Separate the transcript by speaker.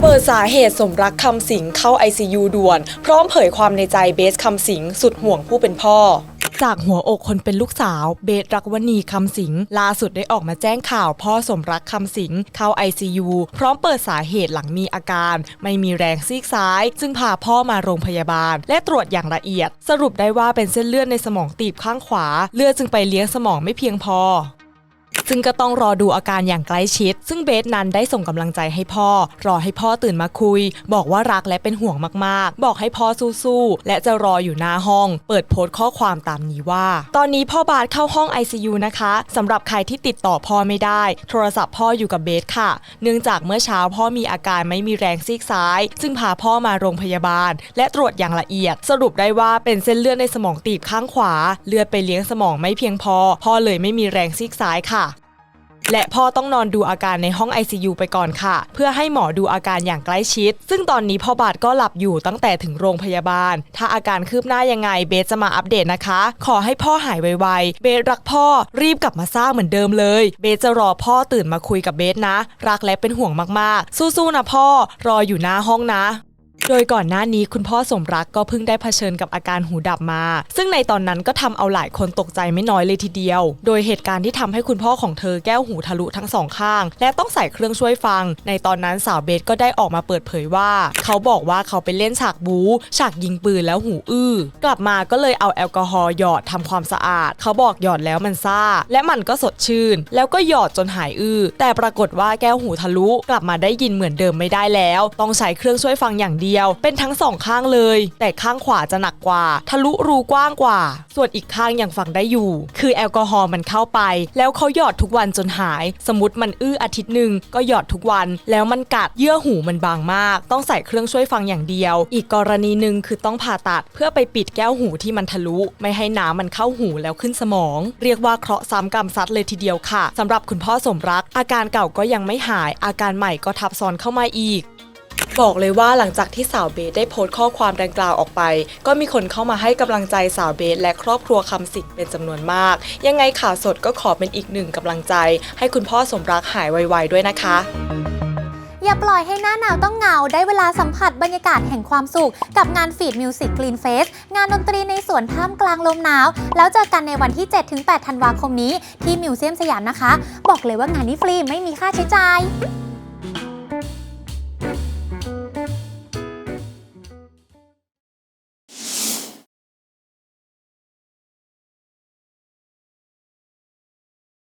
Speaker 1: เปิดสาเหตุสมรักคำสิงเข้า ICU ด่วน พร้อมเผยความในใจเบสคำสิงสุดห่วงผู้เป็นพ่อจากหัวอกคนเป็นลูกสาว เบสรักวณีคำสิงล่าสุดได้ออกมาแจ้งข่าวพ่อสมรักคำสิงเข้า ICU พร้อมเปิดสาเหตุหลังมีอาการ ไม่มีแรงซีกซ้าย จึงพาพ่อมาโรงพยาบาล และตรวจอย่างละเอียด สรุปได้ว่าเป็นเส้นเลือดในสมองตีบข้างขวา เลือดจึงไปเลี้ยงสมองไม่เพียงพอ ซึ่งก็ต้องรอดูอาการอย่างใกล้ชิด ซึ่งเบสนั้นได้ส่งกำลังใจให้พ่อ รอให้พ่อตื่นมาคุย บอกว่ารักและเป็นห่วงมากๆ บอกให้พ่อสู้ๆ และจะรออยู่หน้าห้อง เปิดโพสต์ข้อความตามนี้ว่า ตอนนี้พ่อบาสเข้าห้อง ICU นะคะสำหรับใครที่ติดต่อพ่อไม่ได้ โทรศัพท์พ่ออยู่กับเบสค่ะ เนื่องจากเมื่อเช้าพ่อมีอาการไม่มีแรงซีกซ้าย ซึ่งพาพ่อมาโรงพยาบาล และตรวจอย่างละเอียด สรุปได้ว่าเป็นเส้นเลือดในสมองตีบข้างขวา เลือดไปเลี้ยงสมองไม่เพียงพอ พ่อเลยไม่มีแรงซีกซ้ายค่ะ และพ่อต้องนอนดูอาการในห้อง ICU ไปก่อนค่ะ เพื่อให้หมอดูอาการอย่างใกล้ชิด ซึ่งตอนนี้พ่อบาทก็หลับอยู่ตั้งแต่ถึงโรงพยาบาล ถ้าอาการคืบหน้ายังไงเบสจะมาอัปเดตนะคะ ขอให้พ่อหายไวๆ เบสรักพ่อรีบกลับมาสร้างเหมือนเดิมเลย เบสจะรอพ่อตื่นมาคุยกับเบสนะ รักและเป็นห่วงมากๆ สู้ๆนะพ่อรออยู่หน้าห้องนะ โดยก่อนหน้านี้คุณพ่อสมรักก็เพิ่งได้เผชิญกับอาการหูดับมา ซึ่งในตอนนั้นก็ทำเอาหลายคนตกใจไม่น้อยเลยทีเดียว โดยเหตุการณ์ที่ทำให้คุณพ่อของเธอแก้วหูทะลุทั้งสองข้าง และต้องใส่เครื่องช่วยฟัง ในตอนนั้นสาวเบสก็ได้ออกมาเปิดเผยว่า เขาบอกว่าเขาไปเล่นฉากบู๊ฉากยิงปืนแล้วหูอื้อกลับมาก็เลยเอาแอลกอฮอล์หยอดทำความสะอาด เขาบอกหยอดแล้วมันซ่า และมันก็สดชื่น แล้วก็หยอดจนหายอื้อแต่ปรากฏว่าแก้วหูทะลุกลับมาได้ยินเหมือนเดิมไม่ได้แล้ว ต้องใช้เครื่องช่วยฟังอย่างเดียวเป็นทั้งสองข้างเลย แต่ข้างขวาจะหนักกว่า ทะลุรูกว้างกว่า ส่วนอีกข้างยังฟังได้อยู่ คือแอลกอฮอล์มันเข้าไป แล้วเขาหยอดทุกวันจนหาย สมมติมันอื้ออาทิตย์หนึ่งก็หยอดทุกวัน แล้วมันกัดเยื่อหูมันบางมาก ต้องใส่เครื่องช่วยฟังอย่างเดียว อีกกรณีหนึ่งคือต้องผ่าตัดเพื่อไปปิดแก้วหูที่มันทะลุ ไม่ให้น้ำมันเข้าหูแล้วขึ้นสมอง เรียกว่าเคราะห์ซ้ำกรรมซัดเลยทีเดียวค่ะสำหรับคุณพ่อสมรัก อาการเก่าก็ยังไม่หาย อาการใหม่ก็ทับซ้อนเข้ามาอีก บอกเลยว่าหลังจากที่สาวเบสได้โพสต์ข้อความดังกล่าวออกไป ก็มีคนเข้ามาให้กำลังใจสาวเบสและครอบครัวคำสิงเป็นจำนวนมาก ยังไงข่าวสดก็ขอเป็นอีกหนึ่งกำลังใจ ให้คุณพ่อสมรักหายไวๆด้วยนะคะ
Speaker 2: อย่าปล่อยให้หน้าหนาวต้องเหงา ได้เวลาสัมผัสบรรยากาศแห่งความสุข กับงานฟีดมิวสิกกรีนเฟสงานดนตรีในสวนท่ามกลางลมหนาว แล้วเจอกันในวันที่ 7-8 ธันวาคมนี้ ที่มิวเซียมสยามนะคะ บอกเลยว่างานนี้ฟรีไม่มีค่าใช้จ่าย